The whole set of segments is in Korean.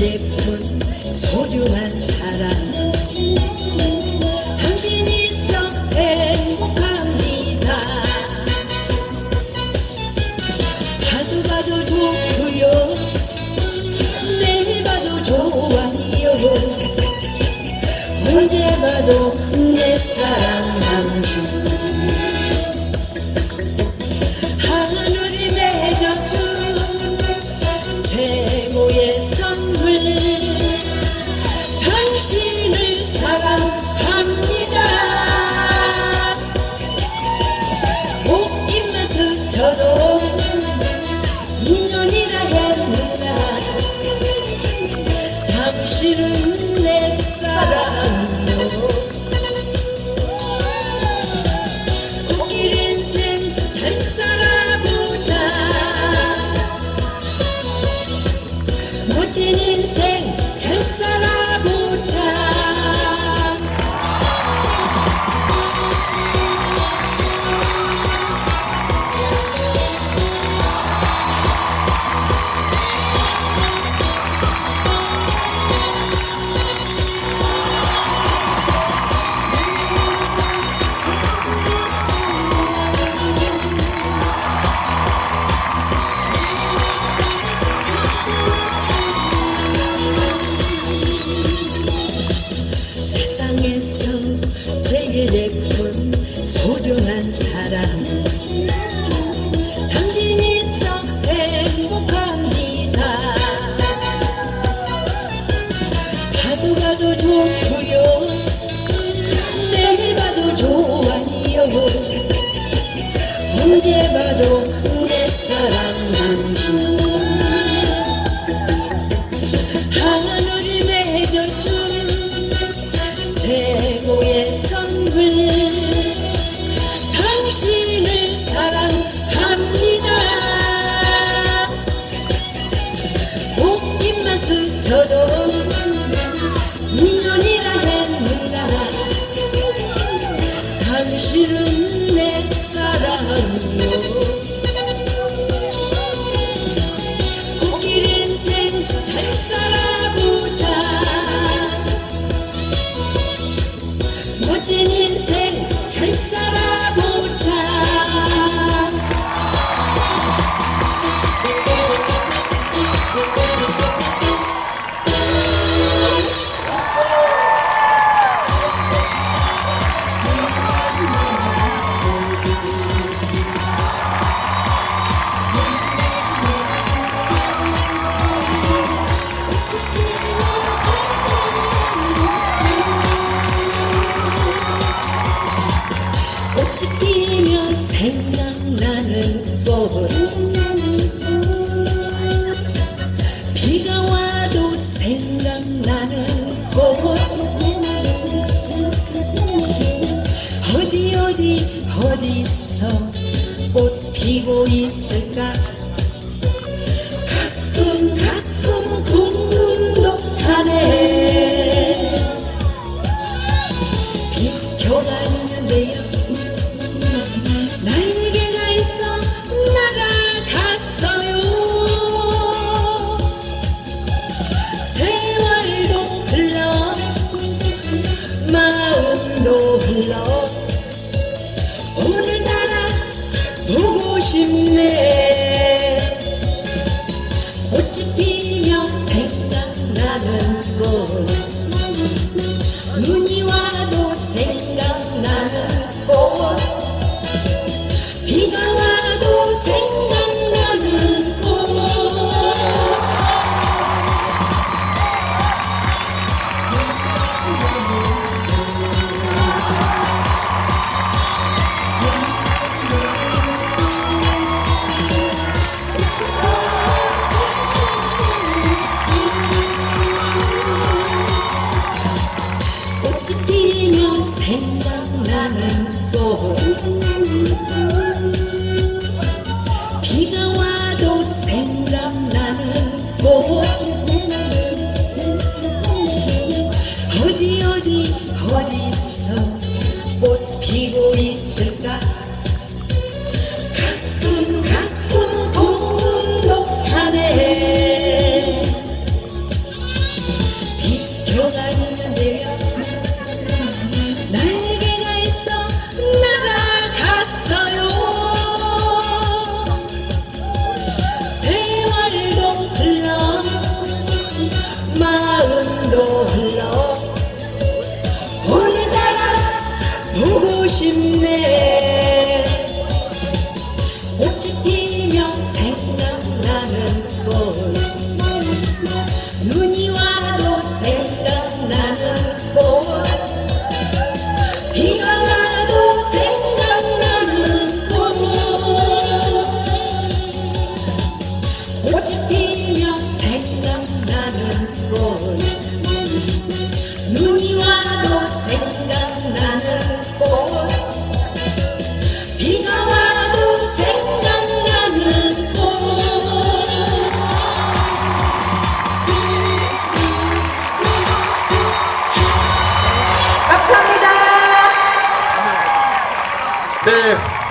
예쁜 소중한 사랑. 당신이 있어 행복합니다. 하도 봐도 좋고요. 매일 봐도 좋아요. 언제 봐도 내 사랑. 언제 봐도 내 사랑 당신 Oh. 꽃 피고 있을까? 가끔 가끔 궁금도 하네. love.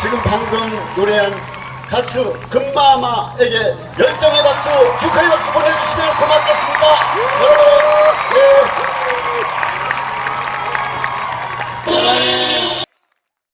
지금 방금 노래한 가수 금마마에게 열정의 박수, 축하의 박수 보내주시면 고맙겠습니다. 여러분, 네.